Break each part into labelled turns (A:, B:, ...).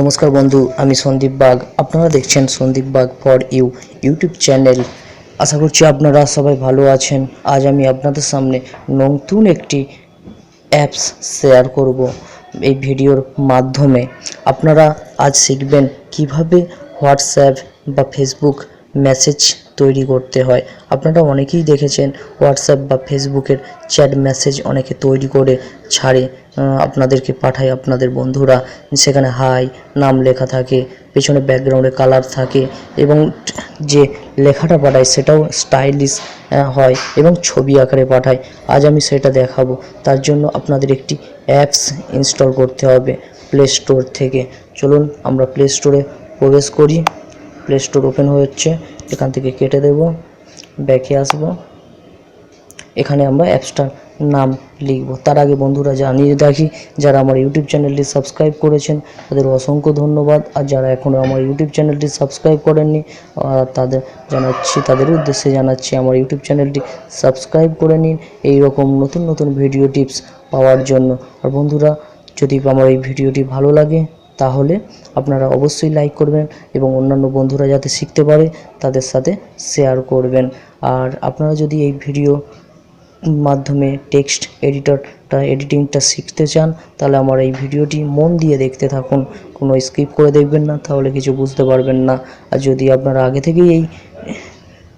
A: নমস্কার বন্ধু, আমি সন্দীপ বাগ। আপনারা দেখছেন Sandip Bag for you YouTube channel আশা করছি আপনারা সবাই ভালো আছেন। আজ আমি আপনাদের সামনে নতুন একটি অ্যাপস শেয়ার করব এই ভিডিওর মাধ্যমে। আপনারা আজ শিখবেন কীভাবে হোয়াটসঅ্যাপ বা ফেসবুক মেসেজ তৈরি করতে হয়। আপনারা অনেকেই দেখেছেন হোয়াটসঅ্যাপ বা ফেসবুকের চ্যাট মেসেজ অনেকে তৈরি করে ছাড়ে আপনাদেরকে পাঠায় আপনাদের বন্ধুরা। সেখানে হাই নাম লেখা থাকে, পেছনে ব্যাকগ্রাউন্ডে কালার থাকে এবং যে লেখাটা পাঠায় সেটাও স্টাইলিশ হয় এবং ছবি আকারে পাঠায়। আজ আমি সেটা দেখাবো। তার জন্য আপনাদের একটি অ্যাপস ইনস্টল করতে হবে প্লে স্টোর থেকে। চলুন আমরা প্লে স্টোরে প্রবেশ করি। প্লে স্টোর ওপেন হচ্ছে এখান থেকে কেটে দেব, ব্যাকে আসব। এখানে আমরা অ্যাপসটার নাম লিখব। তার আগে বন্ধুরা জানিয়ে রাখি, যারা আমার ইউটিউব চ্যানেলটি সাবস্ক্রাইব করেছেন, তাদের অসংখ্য ধন্যবাদ। আর যারা এখনও আমার ইউটিউব চ্যানেলটি সাবস্ক্রাইব করেননি তাদের জানাচ্ছি, তাদের উদ্দেশ্যে জানাচ্ছি, আমার ইউটিউব চ্যানেলটি সাবস্ক্রাইব করে নিন। এই রকম নতুন নতুন ভিডিও টিপস পাওয়ার জন্য। আর বন্ধুরা, যদি আমার এই ভিডিওটি ভালো লাগে তাহলে আপনারা অবশ্যই লাইক করবেন এবং অন্যান্য বন্ধুরা যাতে শিখতে পারে তাদের সাথে শেয়ার করবেন। আর আপনারা যদি এই ভিডিও মাধ্যমে টেক্সট এডিটরটা এডিটিংটা শিখতে চান, তাহলে আমার এই ভিডিওটি মন দিয়ে দেখতে থাকুন। কোনো স্কিপ করে দেখবেন না, তাহলে কিছু বুঝতে পারবেন না। আর যদি আপনারা আগে থেকেই এই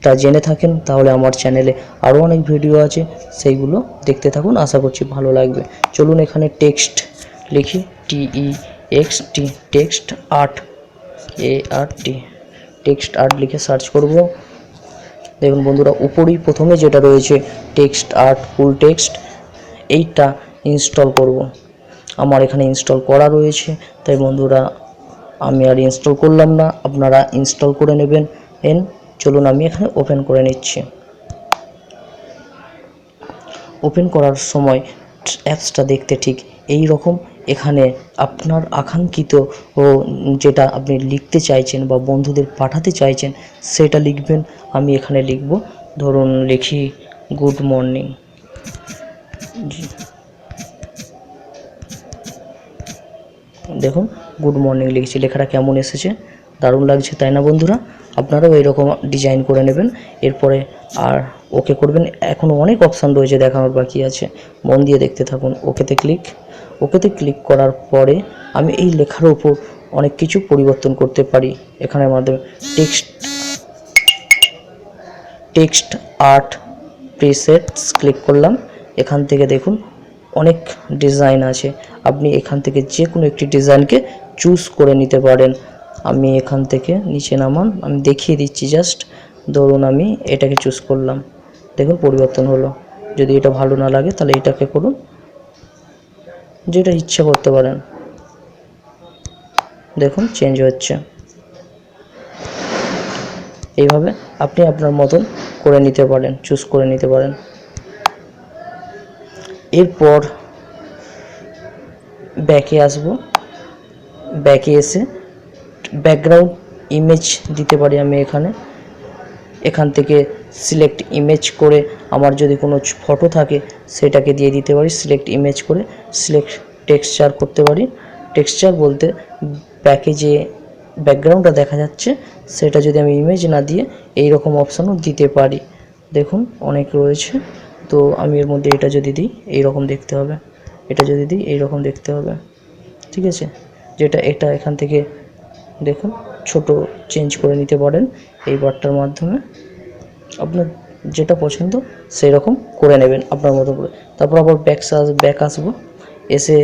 A: তা জেনে থাকেন, তাহলে আমার চ্যানেলে আরও অনেক ভিডিও আছে, সেইগুলো দেখতে থাকুন। আশা করছি ভালো লাগবে। চলুন এখানে টেক্সট লিখি T E X T text art A R text art লিখে সার্চ করব। দেখুন বন্ধুরা, উপরেই প্রথমে যেটা রয়েছে টেক্সট আর্ট ফুল টেক্সট এইটা ইনস্টল করব। আমার এখানে ইনস্টল করা রয়েছে, তাই বন্ধুরা, আমি আর ইনস্টল করলাম না, আপনারা ইনস্টল করে নেবেন। এন চলুন আমি এখানে ওপেন করে নিচ্ছি। ওপেন করার সময় অ্যাপসটা দেখতে ঠিক এই রকম এখানে আপনার আকাঙ্ক্ষিত ও যেটা আপনি লিখতে চাইছেন বা বন্ধুদের পাঠাতে চাইছেন, সেটা লিখবেন। আমি এখানে লিখব। ধরুন লিখি, গুড মর্নিং। দেখুন, গুড মর্নিং লিখছি। লেখাটা কেমন এসেছে? দারুণ লাগছে, তাই না বন্ধুরা? আপনারাও এইরকম ডিজাইন করে নেবেন। এরপরে আর ওকে করবেন। এখনও অনেক অপশান রয়েছে দেখানোর বাকি আছে। মন দিয়ে দেখতে থাকুন। ওকেতে ক্লিক। ওকেতে ক্লিক করার পরে আমি এই লেখার উপর অনেক কিছু পরিবর্তন করতে পারি। এখানের মাধ্যমে text text art presets click করলাম। এখান থেকে দেখুন অনেক ডিজাইন আছে। আপনি এখান থেকে যে কোনো একটি ডিজাইনকে চুজ করে নিতে পারেন। আমি এখান থেকে নিচে নামান। আমি দেখিয়ে দিচ্ছি জাস্ট ধরুন আমি এটাকে চুজ করলাম। দেখুন পরিবর্তন হলো। যদি এটা ভালো না লাগে তাহলে এটাকে করুন। যেটা ইচ্ছা করতে পারেন। দেখুন চেঞ্জ হচ্ছে। এইভাবে আপনি আপনার মতন করে নিতে পারেন চুজ করে নিতে পারেন। এরপর ব্যাকে আসব। ব্যাকে এসে ব্যাকগ্রাউন্ড ইমেজ দিতে পারি আমি এখানে। এখান থেকে সিলেক্ট ইমেজ করে আমার যদি কোনো ফটো থাকে, সেটাকে দিয়ে দিতে পারি সিলেক্ট ইমেজ করে সিলেক্ট টেক্সচার করতে পারি। টেক্সচার বলতে ব্যাকে যে ব্যাকগ্রাউন্ডটা দেখা যাচ্ছে, সেটা যদি আমি ইমেজ না দিয়ে এই রকম অপশানও দিতে পারি। দেখুন, অনেক রয়েছে। তো আমি এর মধ্যে এটা যদি দিই এই রকম দেখতে হবে। এটা যদি দিই এই রকম দেখতে হবে। ঠিক আছে? যেটা এটা এখান থেকে দেখুন, ছোট চেঞ্জ করে নিতে পারেন এই বারটার মাধ্যমে। আপনার যেটা পছন্দ সেই রকম করে নেবেন আপনার মতো করে। তারপর আবার ব্যাক আস ব্যাক আসব। এসে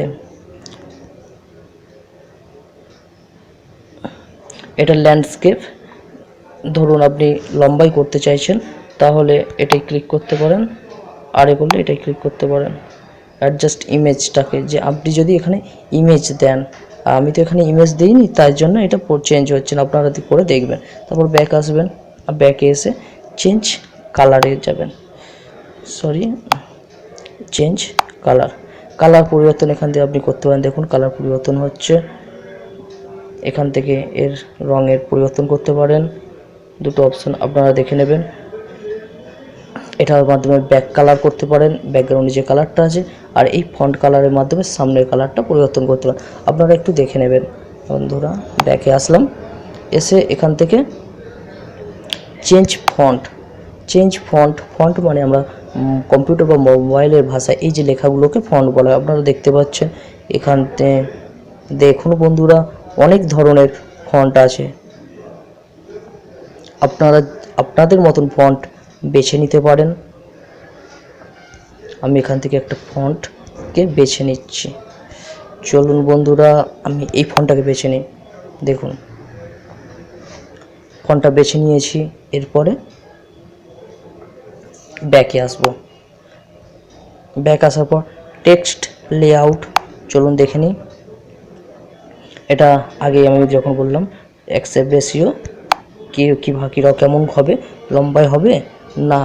A: এটা ল্যান্ডস্কেপ ধরুন আপনি লম্বাই করতে চাইছেন, তাহলে এটাই ক্লিক করতে পারেন। আর করলে এটাই ক্লিক করতে পারেন। অ্যাডজাস্ট ইমেজটাকে যে আপনি যদি এখানে ইমেজ দেন, আমি তো এখানে ইমেজ দিইনি, তাই জন্য এটা চেঞ্জ হচ্ছে না, আপনারা করে দেখবেন। তারপর ব্যাক আসবেন। ব্যাকে এসে চেঞ্জ কালারে যাবেন। সরি চেঞ্জ কালার কালার পরিবর্তন এখান থেকে আপনি করতে পারেন। দেখুন কালার পরিবর্তন হচ্ছে। এখান থেকে এর রঙের পরিবর্তন করতে পারেন। দুটো অপশন আপনারা দেখে নেবেন। এটার মাধ্যমে ব্যাক কালার করতে পারেন। ব্যাকগ্রাউন্ডে যে কালারটা আছে, আর এই ফন্ট কালারের মাধ্যমে সামনের কালারটা পরিবর্তন করতে পারেন। আপনারা একটু দেখে নেবেন। বন্ধুরা ব্যাকে আসলাম। এসে এখান থেকে change font change font font মানে আমরা কম্পিউটার বা মোবাইলের ভাষায় এই যে লেখাগুলোকে ফন্ট বলা হয়। আপনারা দেখতে পাচ্ছেন, এখানতে দেখুন বন্ধুরা, অনেক ধরনের ফন্ট আছে। আপনারা, আপনাদের মতন ফন্ট বেছে নিতে পারেন। আমি এখান থেকে একটা ফন্টকে বেছে নিচ্ছি। চলুন বন্ধুরা, আমি এই ফন্টটাকে বেছে নিই। দেখুন। ফন্টটা বেছে নিয়েছি, এরপরে ব্যাকে আসব। ব্যাক আসার পর টেক্সট লেআউট চলুন দেখে নিই। এটা আগে আমি যখন বললাম অ্যাকসেপ্ট রেশিও কি কী কিরা কেমন হবে, লম্বায় হবে না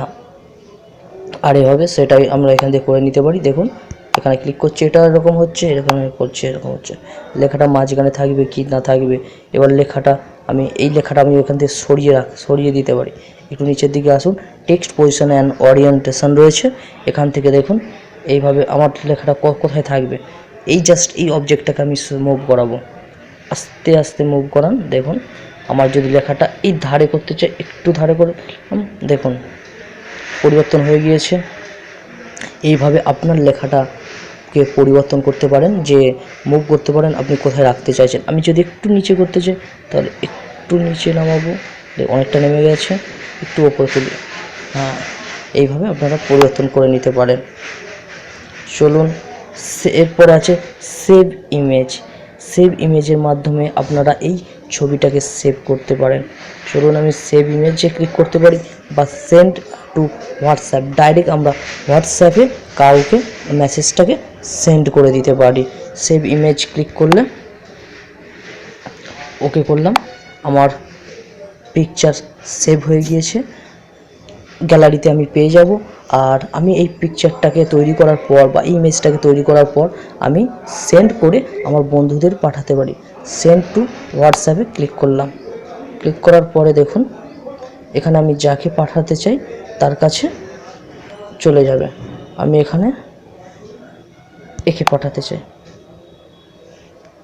A: আরে হবে, সেটাই আমরা এখান থেকে করে নিতে পারি। দেখুন এখানে ক্লিক করছি, এটা এরকম হচ্ছে, এরকম করছে, এরকম হচ্ছে। লেখাটা মাঝখানে থাকবে কি না থাকবে? এবার লেখাটা আমি, এই লেখাটা আমি এখান থেকে সরিয়ে রাখ, সরিয়ে দিতে পারি। একটু নিচের দিকে আসুন। টেক্সট পজিশন অ্যান্ড ওরিয়েন্টেশন রয়েছে। এখান থেকে দেখুন, এইভাবে আমার লেখাটা কোথায় থাকবে? এই জাস্ট এই অবজেক্টটাকে আমি মুভ করাবো। আস্তে আস্তে মুভ করান। দেখুন, আমার যদি লেখাটা এই ধারে করতে চাই, একটু ধারে করে দেখুন, পরিবর্তন হয়ে গিয়েছে। এইভাবে আপনার লেখাটাকে পরিবর্তন করতে পারেন, যে মুভ করতে পারেন, আপনি কোথায় রাখতে চাইছেন। আমি যদি একটু নিচে করতে চাই, তাহলে একটু নিচে নামাবো অনেকটা নেমে গেছে, একটু ওপরে তুলি। হ্যাঁ এইভাবে আপনারা পরিবর্তন করে নিতে পারেন। চলুন এরপর আছে সেভ ইমেজ সেভ ইমেজের মাধ্যমে আপনারা এই ছবিটাকে সেভ করতে পারেন। চলুন আমি সেভ ইমেজে ক্লিক করতে পারি, বা সেন্ড টু হোয়াটসঅ্যাপ ডাইরেক্ট আমরা হোয়াটসঅ্যাপে কাউকে মেসেজটাকে সেন্ড করে দিতে পারি। সেভ ইমেজ ক্লিক করলে ওকে করলাম। আমার পিকচার সেভ হয়ে গিয়েছে। গ্যালারিতে আমি পেয়ে যাব। আর আমি এই পিকচারটাকে তৈরি করার পর বা ইমেজটাকে তৈরি করার পর আমি সেন্ড করে আমার বন্ধুদের পাঠাতে পারি। সেন্ড টু হোয়াটসঅ্যাপে ক্লিক করলাম। ক্লিক করার পরে দেখুন, এখানে আমি যাকে পাঠাতে চাই তার কাছে চলে যাবে। আমি এখানে একে পাঠাতে চাই।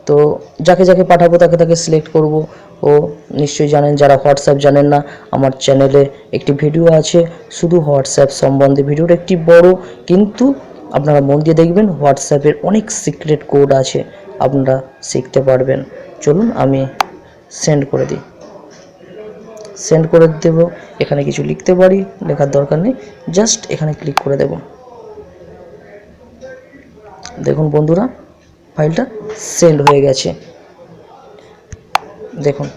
A: তো যাকে যাকে পাঠাবো, তাকে তাকে সিলেক্ট করব। ও নিশ্চয়ই জানেন, যারা হোয়াটসঅ্যাপ জানেন না, আমার চ্যানেলে একটি ভিডিও আছে। শুধু হোয়াটসঅ্যাপ সম্বন্ধে। ভিডিওটা একটি বড়, কিন্তু আপনারা মন দিয়ে দেখবেন হোয়াটসঅ্যাপের অনেক সিক্রেট কোড আছে। আপনারা শিখতে পারবেন। চলুন, আমি সেন্ড করে দিই। সেন্ড করে দেব। এখানে কিছু লিখতে পারি, লেখার দরকার নেই। জাস্ট এখানে ক্লিক করে দেব। দেখুন বন্ধুরা, ফাইলটা সেন্ড হয়ে গেছে। দেখুন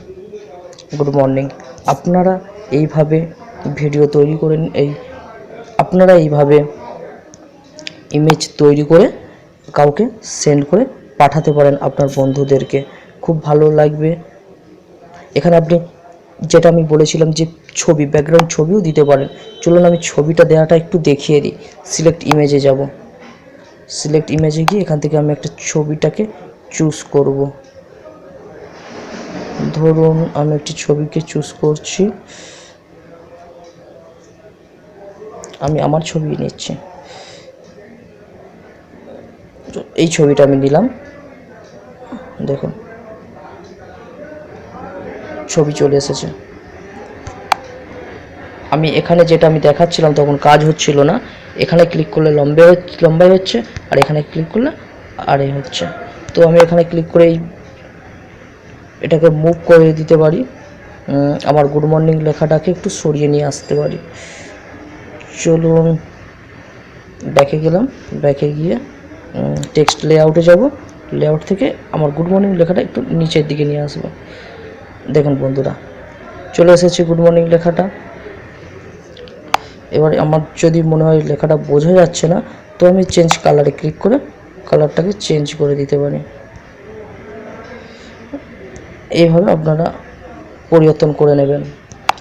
A: গুড মর্নিং আপনারা এইভাবে ভিডিও তৈরি করেন এই আপনারা এইভাবে ইমেজ তৈরি করে কাউকে সেন্ড করে পাঠাতে পারেন আপনার বন্ধুদেরকে। খুব ভালো লাগবে। এখানে আপনি যেটা আমি বলেছিলাম যে ছবি ব্যাকগ্রাউন্ড ছবিও দিতে পারেন। চলুন আমি ছবিটা দেওয়াটা একটু দেখিয়ে দিই। সিলেক্ট ইমেজে যাব। সিলেক্ট ইমেজে গিয়ে এখান থেকে আমি একটা ছবিটাকে চুজ করব। ধরুন আমি একটি ছবিকে চুজ করছি। আমি আমার ছবি নিচ্ছি। এই ছবিটা আমি নিলাম। দেখুন। ছবি চলে এসেছে। আমি এখানে যেটা আমি দেখাচ্ছিলাম তখন কাজ হচ্ছিল না। এখানে ক্লিক করলে লম্বে লম্বাই হচ্ছে, আর এখানে ক্লিক করলে আর এই হচ্ছে। তো আমি এখানে ক্লিক করে এটাকে মুভ করে দিতে পারি। আমার গুড মর্নিং লেখাটাকে একটু সরিয়ে নিয়ে আসতে পারি। চলুন ব্যাকে গেলাম। ব্যাকে গিয়ে টেক্সট লেআউটে যাব। লেআউট থেকে আমার গুড মর্নিং লেখাটা একটু নিচের দিকে নিয়ে আসব। দেখুন বন্ধুরা, চলে এসেছে গুড মর্নিং লেখাটা। এবারে আমার যদি মনে হয় লেখাটা বোঝা যাচ্ছে না, তো আমি চেঞ্জ কালারে ক্লিক করে কালারটাকে চেঞ্জ করে দিতে পারি। এইভাবে আপনারা পরিবর্তন করে নেবেন।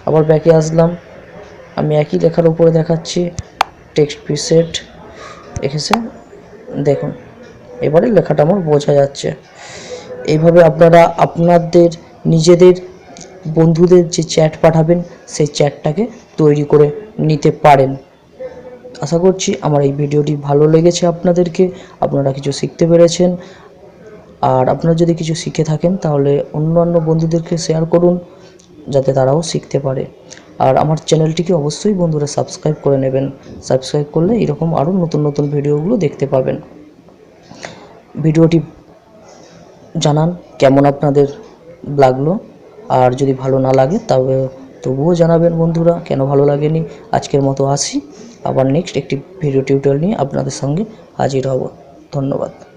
A: আবার ব্যাকে আসলাম, আমি একই লেখার উপরে দেখাচ্ছি টেক্সট প্রিসেট এসেছে দেখুন, এবারে লেখাটা আমার বোঝা যাচ্ছে। এইভাবে আপনারা আপনাদের নিজেদের বন্ধুদের যে চ্যাট পাঠাবেন, সেই চ্যাটটাকে তৈরি করে নিতে পারেন। আশা করছি আমার এই ভিডিওটি ভালো লেগেছে আপনাদেরকে, আপনারা কিছু শিখতে পেরেছেন। আর আপনারা যদি কিছু শিখে থাকেন, তাহলে অন্যান্য বন্ধুদেরকে শেয়ার করুন, যাতে তারাও শিখতে পারে। আর আমার চ্যানেলটিকে অবশ্যই বন্ধুরা সাবস্ক্রাইব করে নেবেন। সাবস্ক্রাইব করলে এরকম আরও নতুন নতুন ভিডিওগুলো দেখতে পাবেন। ভিডিওটি জানান কেমন আপনাদের লাগল। আর যদি ভালো না লাগে, তবে তবুও জানাবেন বন্ধুরা, কেন ভালো লাগেনি? আজকের মতো আসি। আবার নেক্সট একটি ভিডিও টিউটোরিয়াল নিয়ে আপনাদের সঙ্গে হাজির হব। ধন্যবাদ।